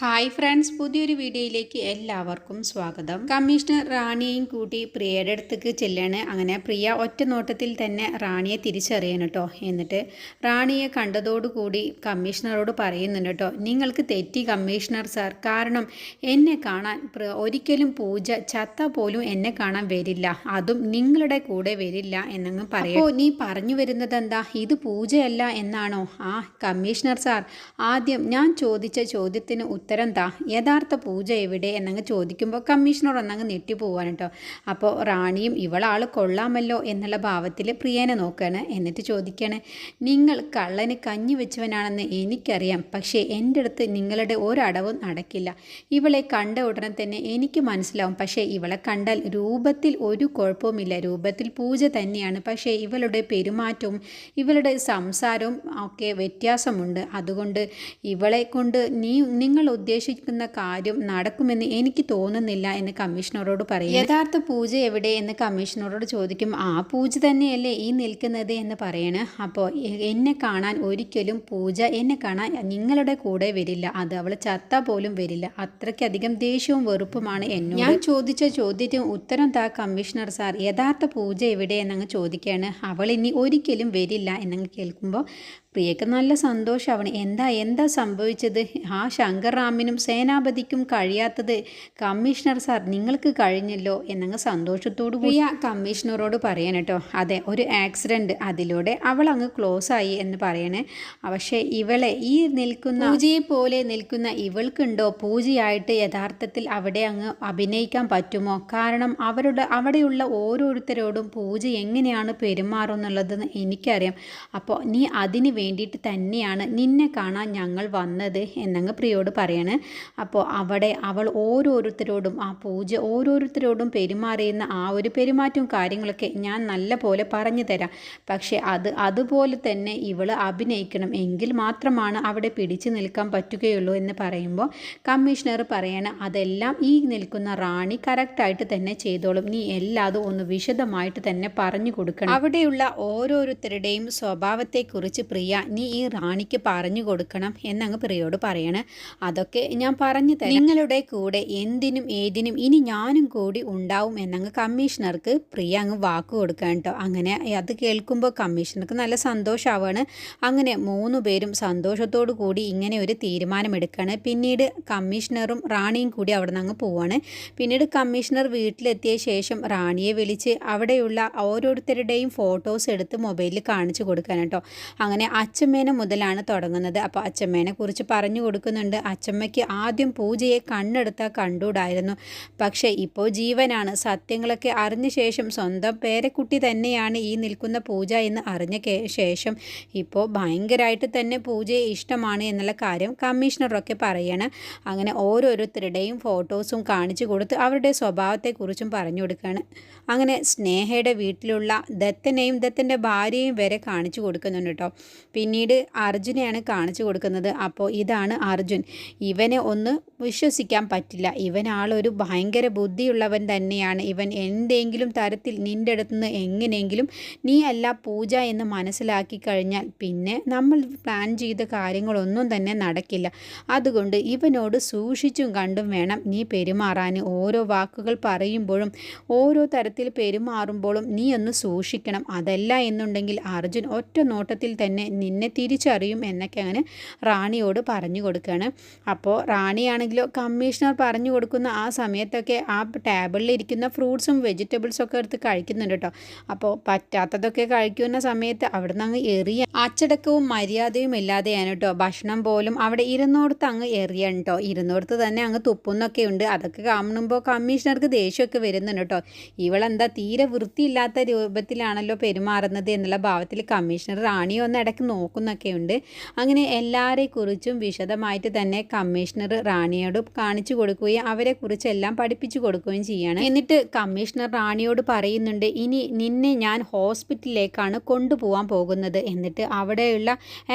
Hi friends പുതിയൊരു വീഡിയോയിലേക്ക് എല്ലാവർക്കും സ്വാഗതം. കമ്മീഷണർ റാണിയെയും കൂട്ടി പ്രിയയുടെ അടുത്തേക്ക് ചെല്ലാണ്. അങ്ങനെ പ്രിയ ഒറ്റ നോട്ടത്തിൽ തന്നെ റാണിയെ തിരിച്ചറിയണം കേട്ടോ എന്നിട്ട് റാണിയെ കണ്ടതോടുകൂടി കമ്മീഷണറോട് പറയുന്നുണ്ട് കേട്ടോ നിങ്ങൾക്ക് തെറ്റി കമ്മീഷണർ സാർ. കാരണം എന്നെ കാണാൻ ഒരിക്കലും പൂജ ചത്ത പോലും എന്നെ കാണാൻ വരില്ല. അതും നിങ്ങളുടെ കൂടെ വരില്ല എന്നങ്ങ് പറയും. നീ പറഞ്ഞു വരുന്നത് എന്താ? ഇത് പൂജയല്ല എന്നാണോ? ആ കമ്മീഷണർ സാർ ആദ്യം ഞാൻ ചോദിച്ച ചോദ്യത്തിന് ഉത്തരം താ യഥാർത്ഥ പൂജ എവിടെ? എന്നങ്ങ് ചോദിക്കുമ്പോൾ കമ്മീഷണർ ഒന്നങ്ങ് ഞെട്ടിപ്പോവാണ് കേട്ടോ അപ്പോൾ റാണിയും ഇവളാൾ കൊള്ളാമല്ലോ എന്നുള്ള ഭാവത്തിൽ പ്രിയനെ നോക്കുകയാണ് എന്നിട്ട് ചോദിക്കുകയാണ് നിങ്ങൾ കള്ളന് കഞ്ഞി വെച്ചവനാണെന്ന് എനിക്കറിയാം. പക്ഷേ എന്റെ അടുത്ത് നിങ്ങളുടെ ഒരടവും നടക്കില്ല. ഇവളെ കണ്ട ഉടനെ തന്നെ എനിക്ക് മനസ്സിലാവും. പക്ഷേ ഇവളെ കണ്ടാൽ രൂപത്തിൽ ഒരു കുഴപ്പവുമില്ല. രൂപത്തിൽ പൂജ തന്നെയാണ്. പക്ഷേ ഇവളുടെ പെരുമാറ്റവും ഇവളുടെ സംസാരവും ഒക്കെ വ്യത്യാസമുണ്ട്. അതുകൊണ്ട് ഇവളെ കൊണ്ട് നീ നിങ്ങൾ ഉദ്ദേശിക്കുന്ന കാര്യം നടക്കുമെന്ന് എനിക്ക് തോന്നുന്നില്ല എന്ന് കമ്മീഷണറോട് പറയും. യഥാർത്ഥ പൂജ എവിടെ? എന്ന് കമ്മീഷണറോട് ചോദിക്കും. ആ പൂജ തന്നെയല്ലേ ഈ നിൽക്കുന്നത് എന്ന് പറയണ്. അപ്പോൾ എന്നെ കാണാൻ ഒരിക്കലും പൂജ എന്നെ കാണാൻ നിങ്ങളുടെ കൂടെ വരില്ല. അത് അവൾ ചത്ത പോലും വരില്ല. അത്രയ്ക്കധികം ദേഷ്യവും വെറുപ്പുമാണ് എന്നോട്. ഞാൻ ചോദിച്ച ചോദ്യത്തിന് ഉത്തരം താ കമ്മീഷണർ സാർ. യഥാർത്ഥ പൂജ എവിടെ? എന്നങ്ങ് ചോദിക്കുകയാണ് അവൾ ഇനി ഒരിക്കലും വരില്ല എന്നങ്ങ് കേൾക്കുമ്പോൾ പ്രിയക്ക് നല്ല സന്തോഷമാവണം എന്താ എന്താ സംഭവിച്ചത്? ആ ശങ്കർറാമിനും സേനാപതിക്കും കഴിയാത്തത് കമ്മീഷണർ സാർ നിങ്ങൾക്ക് കഴിഞ്ഞല്ലോ എന്നങ്ങ് സന്തോഷത്തോടു പ്രിയ കമ്മീഷണറോട് പറയണം കേട്ടോ അതെ ഒരു ആക്സിഡന്റ് അതിലൂടെ അവൾ അങ്ങ് ക്ലോസ് ആയി എന്ന് പറയണേ. പക്ഷേ ഇവളെ ഈ നിൽക്കുന്ന പൂജയെ പോലെ നിൽക്കുന്ന ഇവൾക്കുണ്ടോ? പൂജയായിട്ട് യഥാർത്ഥത്തിൽ അവിടെ അങ്ങ് അഭിനയിക്കാൻ പറ്റുമോ? കാരണം അവരുടെ അവിടെയുള്ള ഓരോരുത്തരോടും പൂജ എങ്ങനെയാണ് പെരുമാറുന്നുള്ളതെന്ന് എനിക്കറിയാം. അപ്പോൾ നീ അതിന് വേണ്ടിയിട്ട് തന്നെയാണ് നിന്നെ കാണാൻ ഞങ്ങൾ വന്നത് എന്നങ്ങ് പ്രിയോട് പറയാണ്. അപ്പോൾ അവിടെ അവൾ ഓരോരുത്തരോടും ആ പൂജ ഓരോരുത്തരോടും പെരുമാറിയുന്ന ആ ഒരു പെരുമാറ്റവും കാര്യങ്ങളൊക്കെ ഞാൻ നല്ല പോലെ പറഞ്ഞു തരാം. പക്ഷേ അത് അതുപോലെ തന്നെ ഇവൾ അഭിനയിക്കണം എങ്കിൽ മാത്രമാണ് അവിടെ പിടിച്ചു നിൽക്കാൻ പറ്റുകയുള്ളൂ എന്ന് പറയുമ്പോൾ കമ്മീഷണർ പറയാണ് അതെല്ലാം ഈ നിൽക്കുന്ന റാണി കറക്റ്റായിട്ട് തന്നെ ചെയ്തോളും. നീ എല്ലാതും ഒന്ന് വിശദമായിട്ട് തന്നെ പറഞ്ഞു കൊടുക്കണം. അവിടെയുള്ള ഓരോരുത്തരുടെയും സ്വഭാവത്തെക്കുറിച്ച് പ്രിയ നീ ഈ റാണിക്ക് പറഞ്ഞു കൊടുക്കണം എന്നങ്ങ് പ്രിയോട് പറയണേ. അതൊക്കെ ഞാൻ പറഞ്ഞു തരാം. നിങ്ങളുടെ കൂടെ എന്തിനും ഏതിനും ഇനി ഞാനും കൂടി ഉണ്ടാവും എന്നങ്ങ് കമ്മീഷണർക്ക് പ്രിയ അങ്ങ് വാക്ക് കൊടുക്കാൻ കേട്ടോ. അങ്ങനെ അത് കേൾക്കുമ്പോൾ കമ്മീഷണർക്ക് നല്ല സന്തോഷമാവാണ് അങ്ങനെ മൂന്ന് പേരും സന്തോഷത്തോടു കൂടി ഇങ്ങനെ ഒരു തീരുമാനമെടുക്കുകയാണ് പിന്നീട് കമ്മീഷണറും റാണിയും കൂടി അവിടെ നിന്ന് അങ്ങ് പോവാണ്. പിന്നീട് കമ്മീഷണർ വീട്ടിലെത്തിയ ശേഷം റാണിയെ വിളിച്ച് അവിടെയുള്ള ഓരോരുത്തരുടെയും ഫോട്ടോസ് എടുത്ത് മൊബൈലിൽ കാണിച്ചു കൊടുക്കാൻ കേട്ടോ. അങ്ങനെ അച്ചമ്മേനെ മുതലാണ് തുടങ്ങുന്നത്. അപ്പോൾ അച്ചമ്മേനെ കുറിച്ച് പറഞ്ഞു കൊടുക്കുന്നുണ്ട്. അച്ചമ്മയ്ക്ക് ആദ്യം പൂജയെ കണ്ണെടുത്താൽ കണ്ടൂടായിരുന്നു. പക്ഷേ ഇപ്പോൾ ജീവനാണ്. സത്യങ്ങളൊക്കെ അറിഞ്ഞ ശേഷം സ്വന്തം പേരക്കുട്ടി തന്നെയാണ് ഈ നിൽക്കുന്ന പൂജ എന്ന് അറിഞ്ഞ ശേഷം ഇപ്പോൾ ഭയങ്കരമായിട്ട് തന്നെ പൂജയെ ഇഷ്ടമാണ് എന്നുള്ള കാര്യം കമ്മീഷണറൊക്കെ പറയണം. അങ്ങനെ ഓരോരുത്തരുടെയും ഫോട്ടോസും കാണിച്ചു കൊടുത്ത് അവരുടെ സ്വഭാവത്തെക്കുറിച്ചും പറഞ്ഞു കൊടുക്കുകയാണ്. അങ്ങനെ സ്നേഹയുടെ വീട്ടിലുള്ള ദത്തനെയും ദത്തന്റെ ഭാര്യയും വരെ കാണിച്ചു കൊടുക്കുന്നുണ്ട് കേട്ടോ. പിന്നീട് അർജുനെയാണ് കാണിച്ചു കൊടുക്കുന്നത്. അപ്പോൾ ഇതാണ് അർജുൻ. ഇവനെ ഒന്ന് വിശ്വസിക്കാൻ പറ്റില്ല. ഇവൻ ഭയങ്കര ബുദ്ധിയുള്ളവൻ തന്നെയാണ്. ഇവൻ എന്തെങ്കിലും തരത്തിൽ നിന്റെ അടുത്തുനിന്ന് എങ്ങനെയെങ്കിലും നീ അല്ല പൂജ എന്ന് മനസ്സിലാക്കി കഴിഞ്ഞാൽ പിന്നെ നമ്മൾ പ്ലാൻ ചെയ്ത കാര്യങ്ങളൊന്നും തന്നെ നടക്കില്ല. അതുകൊണ്ട് ഇവനോട് സൂക്ഷിച്ചും കണ്ടും വേണം നീ പെരുമാറാൻ. ഓരോ വാക്കുകൾ പറയുമ്പോഴും ഓരോ തരത്തിൽ പെരുമാറുമ്പോഴും നീ ഒന്ന് സൂക്ഷിക്കണം. അതല്ല എന്നുണ്ടെങ്കിൽ അർജുൻ ഒറ്റ നോട്ടത്തിൽ തന്നെ നിന്നെ തിരിച്ചറിയും എന്നൊക്കെ അങ്ങനെ റാണിയോട് പറഞ്ഞു കൊടുക്കുകയാണ് അപ്പോൾ റാണിയാണെങ്കിലോ കമ്മീഷണർ പറഞ്ഞു കൊടുക്കുന്ന ആ സമയത്തൊക്കെ ആ ടേബിളിൽ ഇരിക്കുന്ന ഫ്രൂട്ട്സും വെജിറ്റബിൾസും ഒക്കെ എടുത്ത് കഴിക്കുന്നുണ്ട് കേട്ടോ അപ്പോൾ പറ്റാത്തതൊക്കെ കഴിക്കുന്ന സമയത്ത് അവിടെ നിന്ന് അങ്ങ് എറിയ. അച്ചടക്കവും മര്യാദയും ഇല്ലാതെയാണ് കേട്ടോ ഭക്ഷണം പോലും അവിടെ ഇരുന്നോടത്ത് അങ്ങ് എറിയാണ് കേട്ടോ ഇരുന്നോടത്ത് തന്നെ അങ്ങ് തുപ്പുന്നൊക്കെ ഉണ്ട്. അതൊക്കെ കാണുമ്പോൾ കമ്മീഷണർക്ക് ദേഷ്യമൊക്കെ വരുന്നുണ്ട് കേട്ടോ ഇവളെന്താ തീരെ വൃത്തിയില്ലാത്ത രൂപത്തിലാണല്ലോ പെരുമാറുന്നത് എന്നുള്ള ഭാവത്തിൽ കമ്മീഷണർ റാണിയൊന്ന് ഇടയ്ക്ക് നോക്കുന്നൊക്കെ ഉണ്ട് അങ്ങനെ എല്ലാവരെ കുറിച്ചും വിശദമായിട്ട് തന്നെ കമ്മീഷണർ റാണിയോട് കാണിച്ചു കൊടുക്കുകയും അവരെ കുറിച്ചെല്ലാം പഠിപ്പിച്ചു കൊടുക്കുകയും ചെയ്യാണ്. എന്നിട്ട് കമ്മീഷണർ റാണിയോട് പറയുന്നുണ്ട് ഇനി നിന്നെ ഞാൻ ഹോസ്പിറ്റലിലേക്കാണ് കൊണ്ടുപോകാൻ പോകുന്നത്. എന്നിട്ട് അവിടെയുള്ള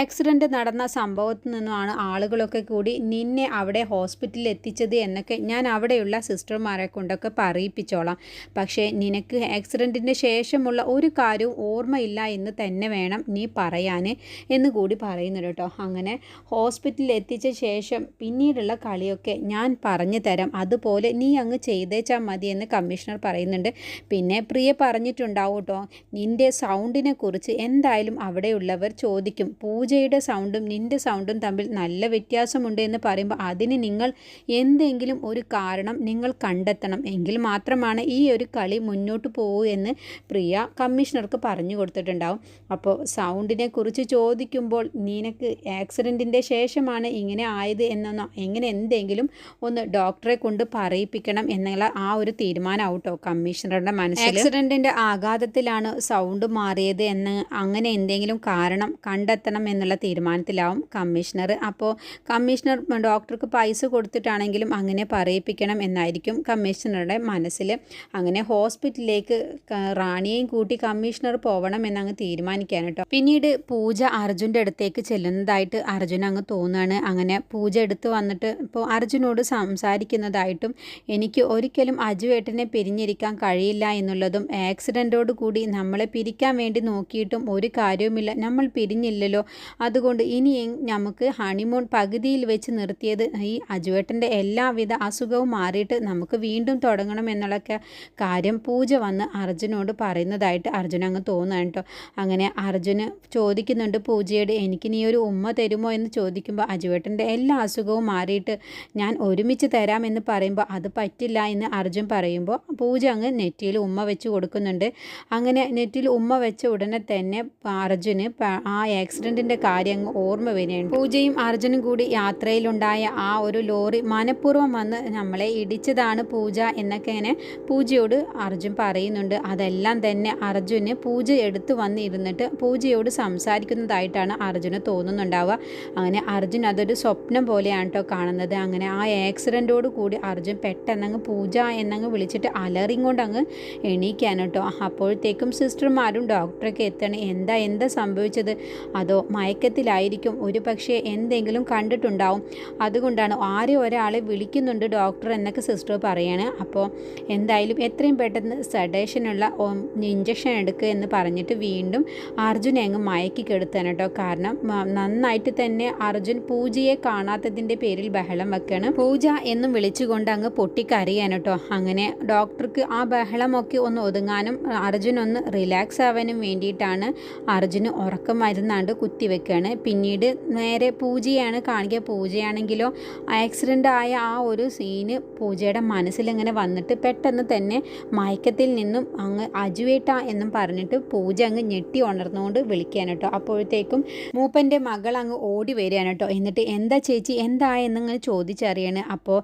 ആക്സിഡന്റ് നടന്ന സംഭവത്തിൽ നിന്നുമാണ് ആളുകളൊക്കെ കൂടി നിന്നെ അവിടെ ഹോസ്പിറ്റലിൽ എത്തിച്ചത് എന്നൊക്കെ ഞാൻ അവിടെയുള്ള സിസ്റ്റർമാരെ കൊണ്ടൊക്കെ പറയിപ്പിച്ചോളാം. പക്ഷേ നിനക്ക് ആക്സിഡന്റിന്റെ ശേഷമുള്ള ഒരു കാര്യവും ഓർമ്മയില്ല എന്ന് തന്നെ വേണം നീ പറയാൻ എന്ന് കൂടി പറയുന്നുണ്ട് കേട്ടോ. അങ്ങനെ ഹോസ്പിറ്റലിൽ എത്തിച്ച ശേഷം പിന്നീടുള്ള കളിയൊക്കെ ഞാൻ പറഞ്ഞു തരാം. അതുപോലെ നീ അങ്ങ് ചെയ്തേച്ചാൽ മതി എന്ന് കമ്മീഷണർ പറയുന്നുണ്ട്. പിന്നെ പ്രിയ പറഞ്ഞിട്ടുണ്ടാവും കേട്ടോ നിന്റെ സൗണ്ടിനെ കുറിച്ച് എന്തായാലും അവിടെയുള്ളവർ ചോദിക്കും. പൂജയുടെ സൗണ്ടും നിന്റെ സൗണ്ടും തമ്മിൽ നല്ല വ്യത്യാസമുണ്ട് എന്ന് പറയുമ്പോൾ അതിന് നിങ്ങൾ എന്തെങ്കിലും ഒരു കാരണം നിങ്ങൾ കണ്ടെത്തണം. എങ്കിൽ മാത്രമാണ് ഈ ഒരു കളി മുന്നോട്ട് പോകൂ എന്ന് പ്രിയ കമ്മീഷണർക്ക് പറഞ്ഞു കൊടുത്തിട്ടുണ്ടാവും. അപ്പോൾ സൗണ്ടിനെ കുറിച്ച് ചോദിക്കുമ്പോൾ നിനക്ക് ആക്സിഡന്റിന്റെ ശേഷമാണ് ഇങ്ങനെ ആയത് എന്നൊന്നോ എങ്ങനെ എന്തെങ്കിലും ഒന്ന് ഡോക്ടറെ കൊണ്ട് പറയിപ്പിക്കണം എന്നുള്ള ആ ഒരു തീരുമാനം ഔട്ടോ കമ്മീഷണറുടെ മനസ്സിൽ ആക്സിഡന്റിന്റെ ആഘാതത്തിലാണ് സൗണ്ട് മാറിയത് എന്ന് അങ്ങനെ എന്തെങ്കിലും കാരണം കണ്ടെത്തണം എന്നുള്ള തീരുമാനത്തിലാവും കമ്മീഷണർ. അപ്പോൾ കമ്മീഷണർ ഡോക്ടർക്ക് പൈസ കൊടുത്തിട്ടാണെങ്കിലും അങ്ങനെ പറയിപ്പിക്കണം എന്നായിരിക്കും കമ്മീഷണറുടെ മനസ്സിൽ അങ്ങനെ ഹോസ്പിറ്റലിലേക്ക് റാണിയെയും കൂട്ടി കമ്മീഷണർ പോകണം എന്നങ്ങ് തീരുമാനിക്കാൻ കേട്ടോ. പിന്നീട് പൂജ അർജുന്റെ അടുത്തേക്ക് ചെല്ലുന്നതായിട്ട് അർജുൻ അങ്ങ് തോന്നുകയാണ്. അങ്ങനെ പൂജ എടുത്ത് വന്നിട്ട് ഇപ്പോൾ അർജുനോട് സംസാരിക്കുന്നതായിട്ടും എനിക്ക് ഒരിക്കലും അജുവേട്ടനെ പിരിഞ്ഞിരിക്കാൻ കഴിയില്ല എന്നുള്ളതും ആക്സിഡന്റോട് കൂടി നമ്മളെ പിരിക്കാൻ വേണ്ടി നോക്കിയിട്ടും ഒരു കാര്യവുമില്ല. നമ്മൾ പിരിഞ്ഞില്ലല്ലോ. അതുകൊണ്ട് ഇനി നമുക്ക് ഹണിമൂൺ പകുതിയിൽ വെച്ച് നിർത്തിയത് ഈ അജുവേട്ടന്റെ എല്ലാവിധ അസുഖവും മാറിയിട്ട് നമുക്ക് വീണ്ടും തുടങ്ങണം എന്നുള്ളൊക്കെ കാര്യം പൂജ വന്ന് അർജുനോട് പറയുന്നതായിട്ട് അർജുൻ അങ്ങ് തോന്നുകയാണ് കേട്ടോ. അങ്ങനെ അർജുന് ചോദിക്കുന്നുണ്ട് പൂജയോട് എനിക്ക് നീ ഒരു ഉമ്മ തരുമോ? എന്ന് ചോദിക്കുമ്പോൾ അജുവേട്ടന്റെ എല്ലാ അസുഖവും മാറിയിട്ട് ഞാൻ ഒരുമിച്ച് തരാമെന്ന് പറയുമ്പോൾ അത് പറ്റില്ല എന്ന് അർജുൻ പറയുമ്പോൾ പൂജ അങ്ങ് നെറ്റിയിൽ ഉമ്മ വെച്ച് കൊടുക്കുന്നുണ്ട്. അങ്ങനെ നെറ്റിയിൽ ഉമ്മ വെച്ച ഉടനെ തന്നെ അർജുന് ആ ആക്സിഡന്റിന്റെ കാര്യം അങ്ങ് ഓർമ്മ വരികയാണ്. പൂജയും അർജുനും കൂടി യാത്രയിലുണ്ടായ ആ ഒരു ലോറി മനഃപൂർവം വന്ന് നമ്മളെ ഇടിച്ചതാണ് പൂജ എന്നൊക്കെ ഇങ്ങനെ പൂജയോട് അർജുൻ പറയുന്നുണ്ട്. അതെല്ലാം തന്നെ അർജുന് പൂജ എടുത്തു വന്നിരുന്നിട്ട് പൂജയോട് സംസാരിക്കുന്നതായിട്ടാണ് അർജുന് തോന്നുന്നുണ്ടാവുക. അങ്ങനെ അർജുൻ അതൊരു സ്വപ്നം പോലെയാണ് കേട്ടോ കാണുന്നത്. അങ്ങനെ ആ ആക്സിഡന്റോട് കൂടി അർജുൻ പെട്ടെന്നങ്ങ് പൂജ എന്നങ്ങ് വിളിച്ചിട്ട് അലറിയും അങ്ങ് എണീക്കാൻ കേട്ടോ അപ്പോഴത്തേക്കും സിസ്റ്റർമാരും ഡോക്ടറൊക്കെ എത്തണം. എന്താ എന്താ സംഭവിച്ചത്? അതോ മയക്കത്തിലായിരിക്കും? ഒരു പക്ഷേ എന്തെങ്കിലും കണ്ടിട്ടുണ്ടാവും. അതുകൊണ്ടാണ് ആരും ഒരാളെ വിളിക്കുന്നുണ്ട് ഡോക്ടർ എന്നൊക്കെ സിസ്റ്റർ പറയാണ്. അപ്പോൾ എന്തായാലും എത്രയും പെട്ടെന്ന് സഡേഷനുള്ള ഇഞ്ചക്ഷൻ എടുക്കുക എന്ന് പറഞ്ഞിട്ട് വീണ്ടും അർജുനെ അങ്ങ് മയക്കി കെടുത്താണ് കേട്ടോ. കാരണം നന്നായിട്ട് തന്നെ അർജുൻ പൂജയെ കാണാത്തതിന്റെ പേരിൽ ബഹളം വെക്കണം. പൂജ എന്നും വിളിച്ചുകൊണ്ട് അങ്ങ് പൊട്ടിക്കറിയാൻ കേട്ടോ. അങ്ങനെ ഡോക്ടർക്ക് ആ ബഹളമൊക്കെ ഒന്ന് ഒതുങ്ങാനും അർജുൻ ഒന്ന് റിലാക്സ് ആവാനും വേണ്ടിയിട്ടാണ് അർജുന് ഉറക്കം മരുന്നാണ്ട് കുത്തിവെക്കുകയാണ് പിന്നീട് നേരെ പൂജയാണ് കാണിക്കുക. പൂജയാണെങ്കിലോ ആക്സിഡന്റ് ആയ ആ ഒരു സീന് പൂജയുടെ മനസ്സിലിങ്ങനെ വന്നിട്ട് പെട്ടെന്ന് തന്നെ മയക്കത്തിൽ നിന്നും അങ്ങ് അജുവേട്ട എന്നും പറഞ്ഞിട്ട് പൂജ അങ്ങ് ഞെട്ടി ഉണർന്നുകൊണ്ട് വിളിക്കാൻ കേട്ടോ. അപ്പോഴത്തേക്കും മൂപ്പന്റെ മകൾ അങ്ങ് ഓടി വരികയാണ് കേട്ടോ. എന്നിട്ട് എന്താ ചേച്ചി എന്താ എന്നിങ്ങനെ ചോദിച്ചറിയാണ്. അപ്പോൾ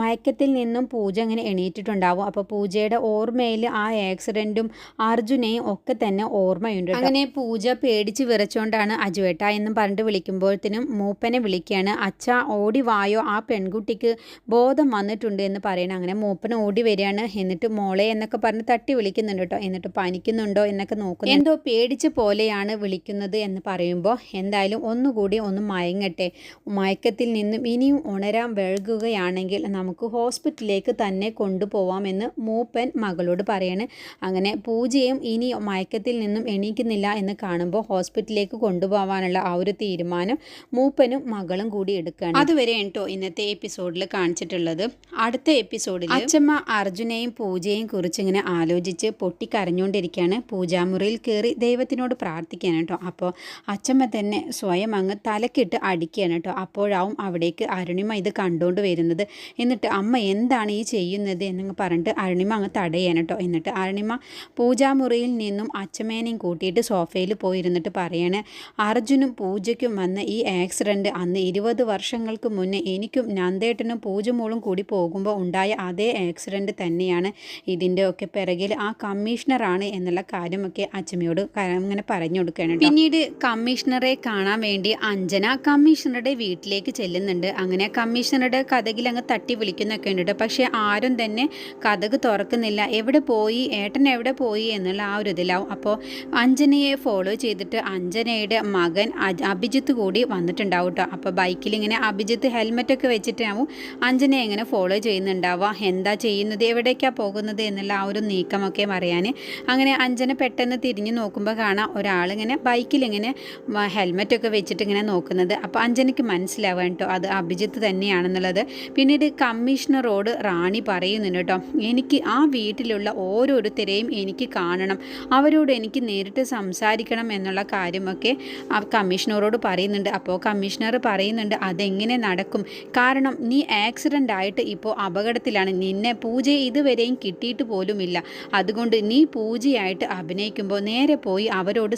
മയക്കത്തിൽ നിന്നും പൂജ അങ്ങനെ എണീറ്റിട്ടുണ്ടാവും. അപ്പോൾ പൂജയുടെ ഓർമ്മയിൽ ആ ആക്സിഡന്റും അർജുനെയും ഒക്കെ തന്നെ ഓർമ്മയുണ്ട് അങ്ങനെ പൂജ പേടിച്ച് വിറച്ചുകൊണ്ടാണ് അജുവേട്ട എന്നും പറഞ്ഞിട്ട് വിളിക്കുമ്പോഴത്തേനും മൂപ്പനെ വിളിക്കുകയാണ്. അച്ഛ ഓടി വായോ? ആ പെൺകുട്ടിക്ക് ബോധം വന്നിട്ടുണ്ട് എന്ന് പറയണം. അങ്ങനെ മൂപ്പൻ ഓടി വരികയാണ്. എന്നിട്ട് മോളെ എന്നൊക്കെ പറഞ്ഞ് തട്ടി വിളിക്കുന്നുണ്ട് കേട്ടോ. എന്നിട്ട് പനിക്കുന്നുണ്ടോ എന്നൊക്കെ നോക്കുന്നു. എന്തോ പേടിച്ച് പോലെയാണ് വിളിക്കുന്നത്. എന്ന് പറയുമ്പോൾ എന്തായാലും ഒന്നുകൂടി ഒന്ന് മയങ്ങട്ടെ. മയക്കത്തിൽ നിന്നും ഇനിയും ഉണരാൻ വഴുകുകയാണെങ്കിൽ നമുക്ക് ഹോസ്പിറ്റലിലേക്ക് തന്നെ കൊണ്ടുപോവാമെന്ന് മൂപ്പൻ മകളോട് പറയാണ്. അങ്ങനെ പൂജയും ഇനി മയക്കത്തിൽ നിന്നും എണീക്കുന്നില്ല എന്ന് കാണുമ്പോൾ ഹോസ്പിറ്റലിലേക്ക് കൊണ്ടുപോകാനുള്ള ആ ഒരു തീരുമാനം മൂപ്പനും മകളും കൂടി എടുക്കുകയാണ് അതുവരെ കേട്ടോ ഇന്നത്തെ എപ്പിസോഡിൽ കാണിച്ചിട്ടുള്ളത്. അടുത്ത എപ്പിസോഡിൽ അച്ഛമ്മ അർജുനെയും പൂജയെയും കുറിച്ച് ഇങ്ങനെ ആലോചിച്ച് പൊട്ടിക്കരഞ്ഞുകൊണ്ടിരിക്കുകയാണ്. പൂജാമുറിയിൽ കയറി ദൈവത്തിനോട് പ്രാർത്ഥിക്കാനാണ് കേട്ടോ. അപ്പോൾ അച്ചമ്മ തന്നെ സ്വയം അങ്ങ് തലക്കിട്ട് അടിക്കുകയാണ് കേട്ടോ. അപ്പോഴാവും അവിടേക്ക് അരുണിമ ഇത് കണ്ടുകൊണ്ട് വരുന്നത്. എന്നിട്ട് അമ്മ എന്താണ് ഈ ചെയ്യുന്നത് എന്നങ്ങ് പറഞ്ഞിട്ട് അരുണിമ അങ്ങ് തടയാണ് കേട്ടോ. എന്നിട്ട് അരുണിമ പൂജാമുറിയിൽ നിന്നും അച്ഛമ്മേനെയും കൂട്ടിയിട്ട് സോഫയിൽ പോയിരുന്നിട്ട് പറയാണ് അർജുനും പൂജയ്ക്കും വന്ന ഈ ആക്സിഡന്റ് അന്ന് ഇരുപത് വർഷങ്ങൾക്ക് മുന്നേ എനിക്കും നന്ദേട്ടനും പൂജമോളും കൂടി പോകുമ്പോൾ ഉണ്ടായ അതേ ആക്സിഡന്റ് തന്നെയാണ്. ഇതിന്റെ ഒക്കെ പിറകിൽ ആ കമ്മീഷണറാണ് എന്നുള്ള കാര്യമൊക്കെ അച്ചമ്മയോട് അങ്ങനെ പറഞ്ഞു കൊടുക്കുകയാണ് പിന്നീട് കമ്മീഷണറെ കാണാൻ വേണ്ടി അഞ്ജന കമ്മീഷണറുടെ വീട്ടിലേക്ക് ചെല്ലുന്നുണ്ട്. അങ്ങനെ കമ്മീഷണറുടെ കഥകിൽ അങ്ങ് തട്ടി വിളിക്കുന്നൊക്കെ ഉണ്ട് പക്ഷേ ആരും തന്നെ കഥക് തുറക്കുന്നില്ല. എവിടെ പോയി? ഏട്ടൻ എവിടെ പോയി? എന്നുള്ള ആ ഒരു ഇതിലാവും. അപ്പോൾ അഞ്ജനയെ ഫോളോ ചെയ്തിട്ട് അഞ്ജനയുടെ മകൻ അഭിജിത്ത് കൂടി വന്നിട്ടുണ്ടാവും കേട്ടോ അപ്പോൾ ബൈക്കിൽ ഇങ്ങനെ അഭിജിത്ത് ഹെൽമെറ്റൊക്കെ വെച്ചിട്ടാവും അഞ്ജനയെ ഇങ്ങനെ ഫോളോ ചെയ്യുന്നുണ്ടാവുക. എന്താ ചെയ്യുന്നത്? എവിടേക്കാണ് പോകുന്നത്? എന്നുള്ള ആ ഒരു നീക്കമൊക്കെ പറയാൻ. അങ്ങനെ അഞ്ജന പെട്ടെന്ന് തിരിഞ്ഞു നോക്കുമ്പോൾ കാണാം ഒരാളിങ്ങനെ ബൈക്ക് ബൈക്കിൽ ഇങ്ങനെ ഹെൽമെറ്റൊക്കെ വെച്ചിട്ട് ഇങ്ങനെ നോക്കുന്നത്. അപ്പോൾ അഞ്ജനയ്ക്ക് മനസ്സിലാവാൻ കേട്ടോ അത് അഭിജിത്ത് തന്നെയാണെന്നുള്ളത്. പിന്നീട് കമ്മീഷണറോട് റാണി പറയുന്നുണ്ട് കേട്ടോ എനിക്ക് ആ വീട്ടിലുള്ള ഓരോരുത്തരെയും എനിക്ക് കാണണം. അവരോട് എനിക്ക് നേരിട്ട് സംസാരിക്കണം എന്നുള്ള കാര്യമൊക്കെ ആ കമ്മീഷണറോട് പറയുന്നുണ്ട്. അപ്പോൾ കമ്മീഷണർ പറയുന്നുണ്ട് അതെങ്ങനെ നടക്കും? കാരണം നീ ആക്സിഡന്റ് ആയിട്ട് ഇപ്പോൾ അപകടത്തിലാണ്. നിന്നെ പൂജ ഇതുവരെയും കിട്ടിയിട്ട് പോലുമില്ല. അതുകൊണ്ട് നീ പൂജയായിട്ട് അഭിനയിക്കുമ്പോൾ നേരെ പോയി അവരോട്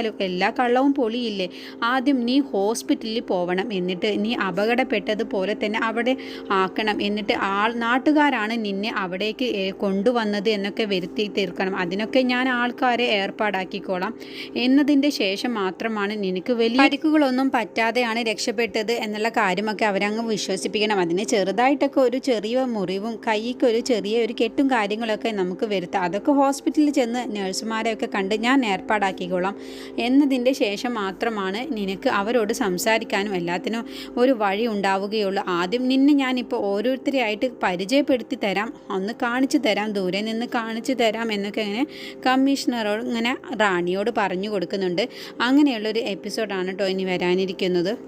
സംസാരിച്ചാലും എല്ലാ കള്ളവും പൊളിയില്ലേ? ആദ്യം നീ ഹോസ്പിറ്റലിൽ പോവണം. എന്നിട്ട് നീ അപകടപ്പെട്ടതുപോലെ തന്നെ അവിടെ ആക്കണം. എന്നിട്ട് ആൾ നാട്ടുകാരാണ് നിന്നെ അവിടേക്ക് കൊണ്ടുവന്നത് എന്നൊക്കെ വരുത്തി തീർക്കണം. അതിനൊക്കെ ഞാൻ ആൾക്കാരെ ഏർപ്പാടാക്കിക്കോളാം. എന്നതിന്റെ ശേഷം മാത്രമാണ് നിനക്ക് വലിയ പരിക്കുകളൊന്നും പറ്റാതെയാണ് രക്ഷപ്പെട്ടത് എന്നുള്ള കാര്യമൊക്കെ അവരങ്ങ് വിശ്വസിപ്പിക്കണം. അതിന് ചെറുതായിട്ടൊക്കെ ഒരു ചെറിയ മുറിവും കൈക്ക് ഒരു ചെറിയ ഒരു കെട്ടും കാര്യങ്ങളൊക്കെ നമുക്ക് വരുത്താം. അതൊക്കെ ഹോസ്പിറ്റലിൽ ചെന്ന് നഴ്സുമാരെയൊക്കെ കണ്ട് ഞാൻ ഏർപ്പാടാക്കിക്കോളാം. എന്നതിന്റെ ശേഷം മാത്രമാണ് നിനക്ക് അവരോട് സംസാരിക്കാനും എല്ലാത്തിനും ഒരു വഴി ഉണ്ടാവുകയുള്ളൂ. ആദ്യം നിന്നെ ഞാനിപ്പോൾ ഓരോരുത്തരെയായിട്ട് പരിചയപ്പെടുത്തി തരാം. ഒന്ന് കാണിച്ചു തരാം. ദൂരെ നിന്ന് കാണിച്ചു തരാം എന്നൊക്കെ ഇങ്ങനെ കമ്മീഷണറോട് ഇങ്ങനെ റാണിയോട് പറഞ്ഞു കൊടുക്കുന്നുണ്ട്. അങ്ങനെയുള്ളൊരു എപ്പിസോഡാണ് കേട്ടോ ഇനി വരാനിരിക്കുന്നത്.